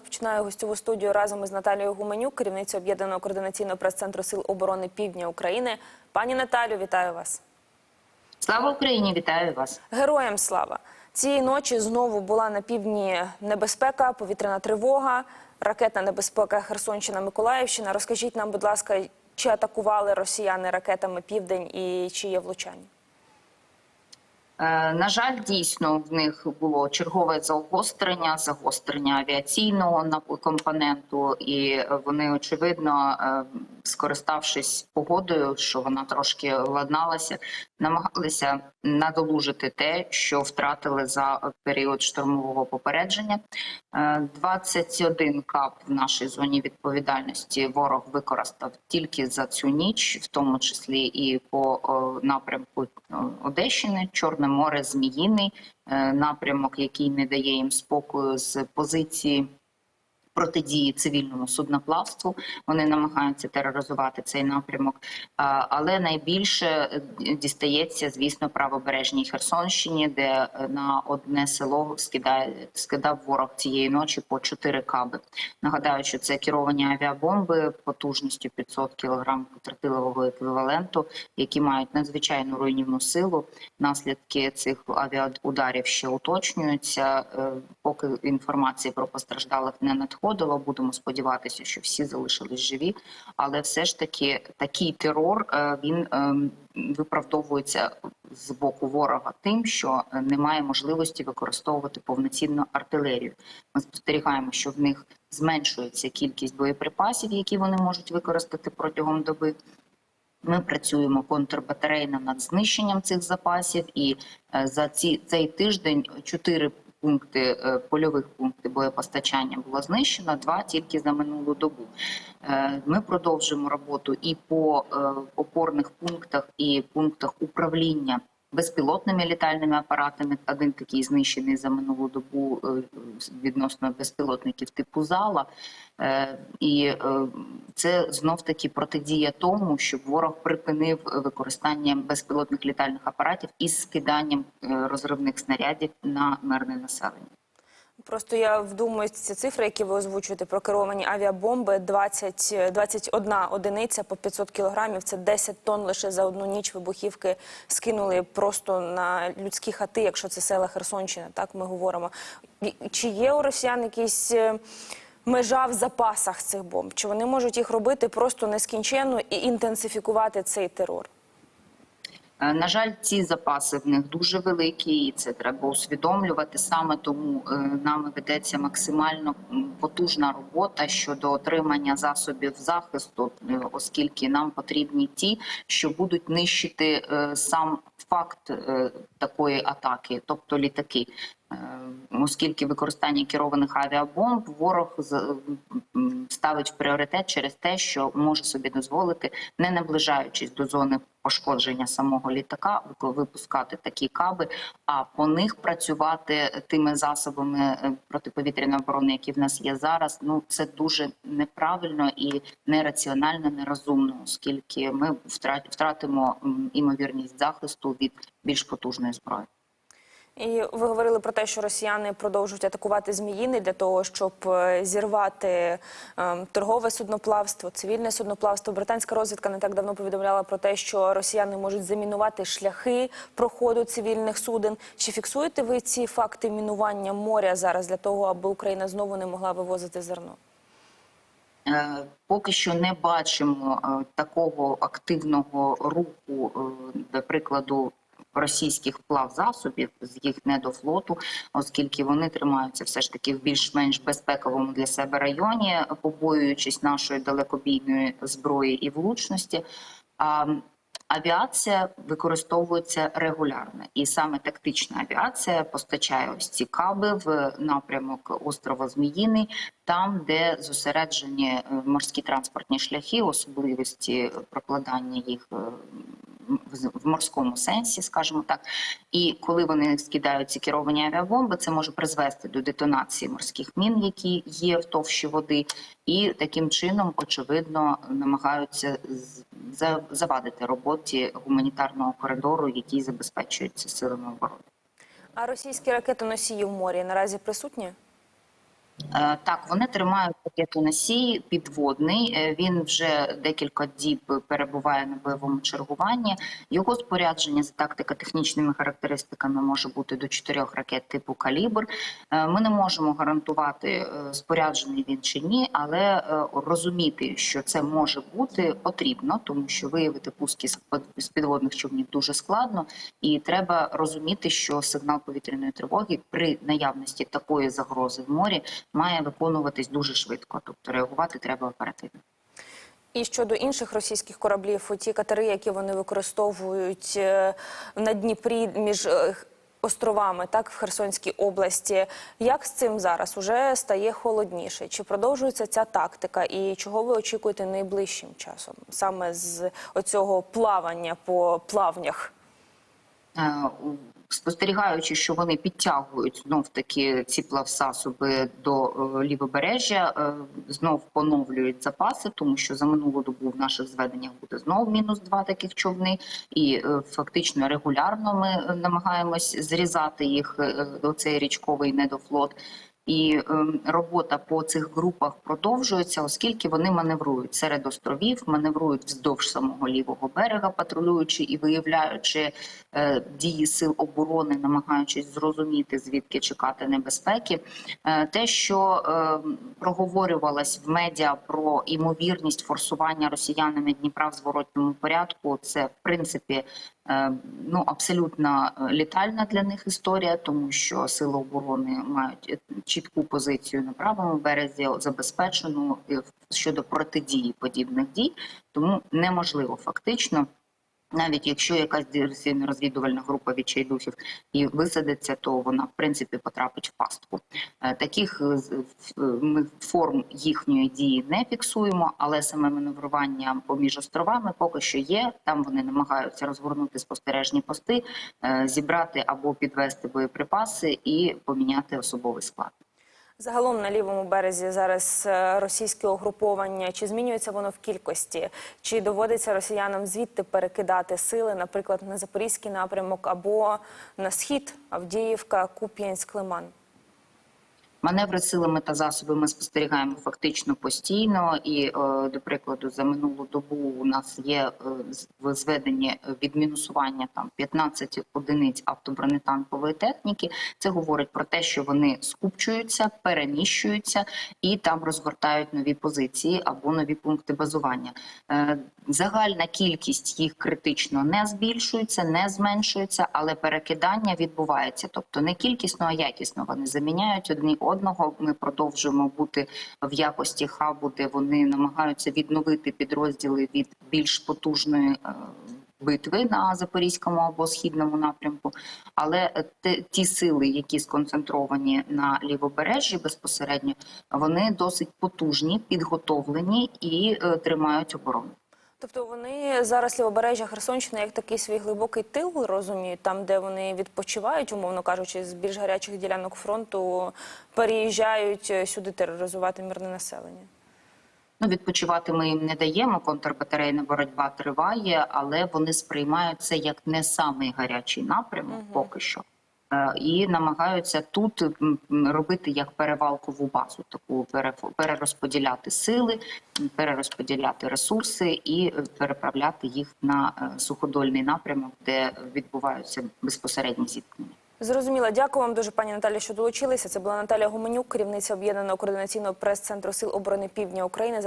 Розпочинаю гостьову студію разом із Наталією Гуменюк, керівницею об'єднаного координаційного прес-центру Сил оборони Півдня України. Пані Наталю, вітаю вас. Слава Україні! Вітаю вас. Героям слава! Цієї ночі знову була на півдні небезпека, повітряна тривога, ракетна небезпека Херсонщина, Миколаївщина. Розкажіть нам, будь ласка, чи атакували росіяни ракетами південь і чи є влучання? Е, На жаль, дійсно в них було чергове загострення, загострення авіаційного компоненту, і вони очевидно, е, скориставшись погодою, що вона трошки ладналася, намагалися надолужити те, що втратили за період штурмового попередження. Е, 21 кап в нашій зоні відповідальності ворог використав тільки за цю ніч, в тому числі і по напрямку Одещини, Чорне море, Зміїний е, напрямок, який не дає їм спокою з позиції. Протидії цивільному судноплавству вони намагаються тероризувати цей напрямок, але найбільше е, дістається, звісно, правобережній Херсонщині, де е, на одне село скидає скидав ворог цієї ночі по 4 каби. Нагадаю, що це керовані авіабомби потужністю 500 кг тротилового еквіваленту, які мають надзвичайну руйнівну силу. Наслідки цих авіаударів ще уточнюються. Е, Поки інформації про постраждалих не надходило, будемо сподіватися, що всі залишились живі. Але все ж таки такий терор е, він ем, виправдовується з боку ворога тим, що немає можливості використовувати повноцінну артилерію. Ми спостерігаємо, що в них зменшується кількість боєприпасів, які вони можуть використати протягом доби. Ми працюємо контрбатарейно над знищенням цих запасів, і е, за ці цей тиждень чотири пункти е, польових пункти боєпостачання було знищено. Два тільки за минулу добу. Е, Ми продовжуємо роботу і по е, опорних пунктах, і пунктах управління. Безпілотними літальними апаратами один такий знищений за минулу добу е, відносно безпілотників типу зала, Е, і е, це знов таки протидія тому, щоб ворог припинив використання безпілотних літальних апаратів із скиданням розривних снарядів на мирне населення. Просто я вдумуюсь ці цифри, які ви озвучуєте про керовані авіабомби. 20, 21 одиниця по 500 кілограмів. Це 10 тонн лише за одну ніч вибухівки скинули просто на людські хати, якщо це села Херсонщини. Так ми говоримо. Чи є у росіян якісь е, межа в запасах цих бомб? Чи вони можуть їх робити просто нескінченно і інтенсифікувати цей терор? Е, На жаль, ці запаси в них дуже великі, і це треба усвідомлювати. Саме тому е, нами ведеться максимально потужна робота щодо отримання засобів захисту, е, оскільки нам потрібні ті, що будуть нищити сам факт такої атаки, тобто літаки. Оскільки використання керованих авіабомб ворог ставить в пріоритет через те, що може собі дозволити, не наближаючись до зони пошкодження самого літака, випускати такі каби, а по них працювати тими засобами е, протиповітряної оборони, які в нас є зараз. Ну це дуже неправильно і нераціонально, нерозумно, оскільки ми втра- втратимо імовірність захисту від більш потужної зброї. І ви говорили про те, що росіяни продовжують атакувати зміїни для того, щоб е, зірвати е, торгове судноплавство, цивільне судноплавство. Британська розвідка не так давно повідомляла про те, що росіяни можуть замінувати шляхи проходу цивільних суден. Чи фіксуєте ви ці факти мінування моря зараз для того, аби Україна знову не могла вивозити зерно? Е, Поки що не бачимо такого активного руху, до прикладу. Російських плавзасобів з їх не до флоту, оскільки вони тримаються все ж таки в більш-менш безпековому для себе районі, побоюючись нашої далекобійної зброї і влучності. Авіація використовується регулярно, і саме тактична авіація постачає ось ці каби в напрямок острова Зміїний, там, де зосереджені е, морські транспортні шляхи, особливості прокладання їх е, в- морському сенсі, скажімо так. І коли вони скидають ці керовані авіабомби, це може призвести до детонації морських мін, які є в товщі води, і таким чином, очевидно, намагаються завадити роботі гуманітарного коридору, який забезпечується силами оборони. А російські ракетоносії в морі наразі присутні? Е, Так, вони тримають ракетоносій підводний. Е, Він вже декілька діб перебуває на бойовому чергуванні. Його спорядження за тактико-технічними характеристиками може бути до чотирьох ракет типу калібр. Е, Ми не можемо гарантувати, споряджений він чи ні, але розуміти, що це може бути, потрібно, тому що виявити пуски з підводних човнів дуже складно, і треба розуміти, що сигнал повітряної тривоги при наявності такої загрози в морі має виконуватись дуже швидко, тобто реагувати треба оперативно. І щодо інших російських кораблів, ті катери, які вони використовують е, на Дніпрі між е, островами, так в Херсонській області, як з цим зараз уже стає холодніше? Чи продовжується ця тактика? І чого ви очікуєте найближчим часом, саме з оцього плавання по плавнях? Спостерігаючи, що вони підтягують знов таки ці плавсасоби до е, лівобережжя, е, знов поновлюють запаси, тому що за минулу добу в наших зведеннях буде знов мінус два таких човни, і е, фактично регулярно ми намагаємось зрізати їх е, оцей річковий недофлот. І ем, робота по цих групах продовжується, оскільки вони маневрують серед островів, маневрують вздовж самого лівого берега, патрулюючи і виявляючи е, дії сил оборони, намагаючись зрозуміти звідки чекати небезпеки. Е, те, що е, проговорювалось в медіа про імовірність форсування росіянами Дніпра в зворотньому порядку, це в принципі ну абсолютно е, літальна для них історія, тому що сили оборони мають е, чітку позицію на правому березі, забезпечену е, щодо протидії подібних дій, тому неможливо фактично. Навіть якщо якась диверсійно-розвідувальна група відчайдухів і висадиться, то вона в принципі потрапить в пастку. Е, Таких е, е, ми форм їхньої дії не фіксуємо, але саме маневрування поміж островами поки що є. Там вони намагаються розгорнути спостережні пости, зібрати або підвести боєприпаси і поміняти особовий склад. Загалом на лівому березі зараз е, російське угруповання. Чи змінюється воно в кількості? Чи доводиться росіянам звідти перекидати сили, наприклад, на запорізький напрямок або на схід Авдіївка, Куп'янськ, Лиман? Маневри силами та засобами спостерігаємо фактично постійно. І, е, до прикладу, за минулу добу у нас є е, з- в зведенні відмінусування там 15 одиниць автобронетанкової техніки. Це говорить про те, що вони скупчуються, переміщуються і там розгортають нові позиції або нові пункти базування. Загальна кількість їх критично не збільшується, не зменшується, але перекидання відбувається. Тобто не кількісно, а якісно вони заміняють одні одного. Ми продовжуємо бути в якості хабу, де вони намагаються відновити підрозділи від більш потужної. е, Битви на запорізькому або східному напрямку, але е, ті сили, які сконцентровані на лівобережжі безпосередньо, вони досить потужні, підготовлені і е, тримають оборону. Тобто вони зараз лівобережжя Херсонщини як такий свій глибокий тил розуміють, там, де вони відпочивають, умовно кажучи, з більш гарячих ділянок фронту переїжджають е, сюди тероризувати мирне населення. Ну, відпочивати ми їм не даємо. Контрбатарейна боротьба триває, але вони сприймають це як не самий гарячий напрямок поки що. Е, І намагаються тут робити як перевалкову базу, таку перерозподіляти сили, перерозподіляти ресурси і е, переправляти їх на е, суходольний напрямок, де відбуваються безпосередні зіткнення. Зрозуміло. Дякую вам дуже, пані Наталі, що долучилися. Це була Наталія Гуменюк, керівниця об'єднаного координаційного прес-центру Сил оборони Півдня України.